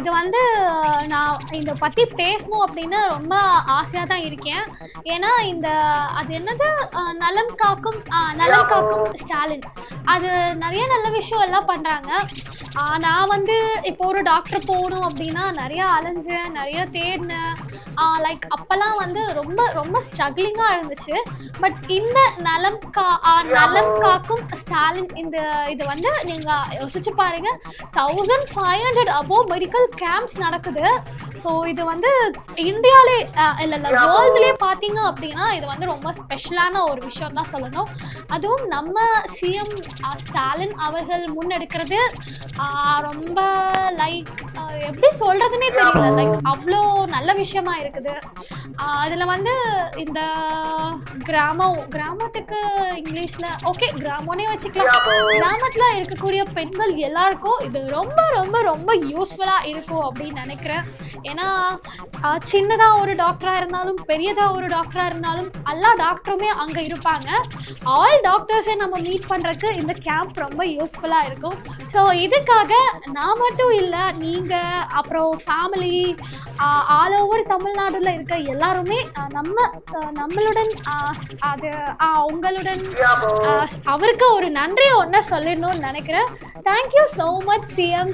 இது வந்து நான் இதை பற்றி பேசணும் அப்படின்னு ரொம்ப ஆசையாக தான் இருக்கேன். ஏன்னா இந்த அது என்னது? ஆஹ் நலம் காக்கும் ஆஹ் நலம் காக்கும் ஸ்டாலின். அது நிறைய நல்ல விஷயம் எல்லாம் பண்ணுறாங்க நான் வந்து இப்போ ஒரு டாக்டர் போகணும் அப்படின்னா நிறைய அலைஞ்சேன் நிறைய தேடினேன் லைக் அப்போல்லாம் வந்து ரொம்ப ரொம்ப ஸ்ட்ரகிளிங்காக இருந்துச்சு. பட் இந்த நலம் கா நலம் காக்கும் ஸ்டாலின் இந்த இது வந்து நீங்கள் யோசிச்சு பாருங்க. Thousand five hundred above medical camps நடக்குது. ஸோ இது வந்து இந்தியாவிலே இல்லை இல்லை வேர்ல்டுலேயே பார்த்தீங்க அப்படின்னா இது வந்து ரொம்ப ஸ்பெஷலான ஒரு விஷயம் தான் சொல்லணும். அதுவும் நம்ம சிஎம் ஸ்டாலின் அவர்கள் முன்னெடுக்கிறது ரொம்ப லைக் எப்படி சொல்றதுனே தெரியல. லைக் அவ்வளோ நல்ல விஷயமா இருக்குது. அதுல வந்து இந்த கிராமம் கிராமத்துக்கு இங்கிலீஷ்ல ஓகே கிராமம்னே வச்சுக்கலாம். கிராமத்துல இருக்கக்கூடிய பெண்கள் எல்லாருக்கும் இது ரொம்ப ரொம்ப ரொம்ப யூஸ்ஃபுல்லா இருக்கும் அப்படின்னு நினைக்கிறேன். ஏன்னா சின்னதாக சின்னதா ஒரு டாக்டரா இருந்தாலும் பெரியதா ஒரு டாக்டரா இருந்தாலும் எல்லா டாக்டருமே அங்க இருப்பாங்க. ஆல் டாக்டர்ஸை நம்ம மீட் பண்றதுக்கு இந்த கேம்ப் ரொம்ப யூஸ்ஃபுல்லா இருக்கும். ஸோ இதுக்காக நான் மட்டும் இல்லை நீங்க அப்புறம் ஃபேமிலி ஆல் ஓவர் தமிழ்நாடுல இருக்க எல்லாருமே நம்ம நம்மளுடன் அது உங்களுடன் அவருக்கு ஒரு நன்றியை ஒன்று சொல்லிடணும்னு நினைக்கிறேன். Thank you so much CM